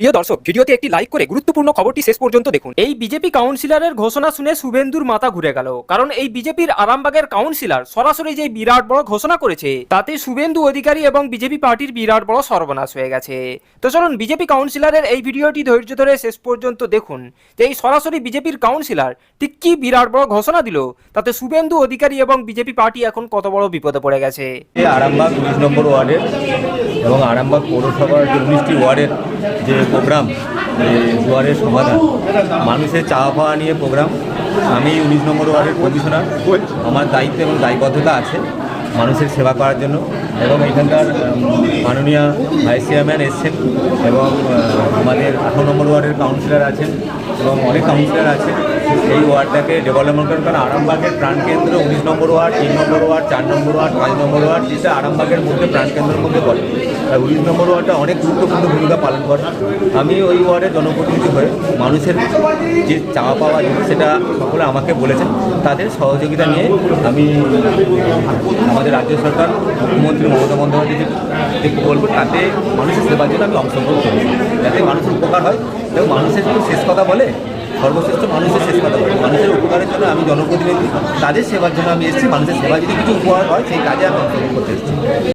প্রিয় দর্শক ভিডিওতে একটি লাইক করে গুরুত্বপূর্ণ খবরটি শেষ পর্যন্ত দেখুন। এই বিজেপি কাউন্সিলরের ঘোষণা শুনে শুভেন্দুর মাথা ঘুরে গেল। কারণ এই বিজেপির আরামবাগের কাউন্সিলর সরাসরি যে বিরাট বড় ঘোষণা করেছে তাতে শুভেন্দু অধিকারী এবং বিজেপি পার্টির বিরাট বড় সর্বনাশ হয়ে গেছে। তো চলুন বিজেপি কাউন্সিলরের এই ভিডিওটি ধৈর্য ধরে শেষ পর্যন্ত দেখুন। যে এই সরাসরি বিজেপির কাউন্সিলর ঠিক কি বিরাট বড় ঘোষণা দিল তাতে শুভেন্দু অধিকারী এবং বিজেপি পার্টি এখন কত বড় বিপদে পড়ে গেছে? আরামবাগ নম্বর ওয়ার্ডের এবং আরামবাগ পৌরসভার যে উনিশটি ওয়ার্ডের যে প্রোগ্রাম দুয়ারের সমাধান, মানুষের চাওয়া পাওয়া নিয়ে প্রোগ্রাম। আমি উনিশ নম্বর ওয়ার্ডের কমিশনার। আমার দায়িত্ব এবং দায়বদ্ধতা আছে মানুষের সেবা করার জন্য এবং এখানকার মাননীয় ভাইস চেয়ারম্যান এসছেন এবং আমাদের আঠারো নম্বর ওয়ার্ডের কাউন্সিলর আছেন এবং অনেক কাউন্সিলর আছে এই ওয়ার্ডটাকে ডেভেলপমেন্ট করেন কারণ আরামবাগের প্রাণকেন্দ্র উনিশ নম্বর ওয়ার্ড, তিন নম্বর ওয়ার্ড, চার নম্বর ওয়ার্ড, পাঁচ নম্বর ওয়ার্ড, যেটা আরামবাগের মধ্যে প্রাণকেন্দ্রের মধ্যে পড়ে আর উনিশ নম্বর ওয়ার্ডটা অনেক গুরুত্বপূর্ণ ভূমিকা পালন করে। আমি ওই ওয়ার্ডের জনপ্রতিনিধি হয়ে মানুষের যে চাওয়া পাওয়া সেটা সকলে আমাকে বলেছেন। তাদের সহযোগিতা নিয়ে আমি আমাদের রাজ্য সরকার, মুখ্যমন্ত্রী মমতা বন্দ্যোপাধ্যায় যে- প্রকল্প, তাতে মানুষের সেবার জন্য আমি অংশগ্রহণ করেছি। যাতে মানুষের উপকার হয় এবং মানুষের শেষ কথা বলে সর্বশ্রেষ্ঠ মানুষের শেষ কথা বলি মানুষের উপকারের জন্য আমি জনপ্রতিনিধি, তাদের সেবার জন্য আমি এসেছি। মানুষের সেবা যদি কিছু উপকার হয়, সেই কাজে আমি অংশগ্রহণ করতে এসেছি।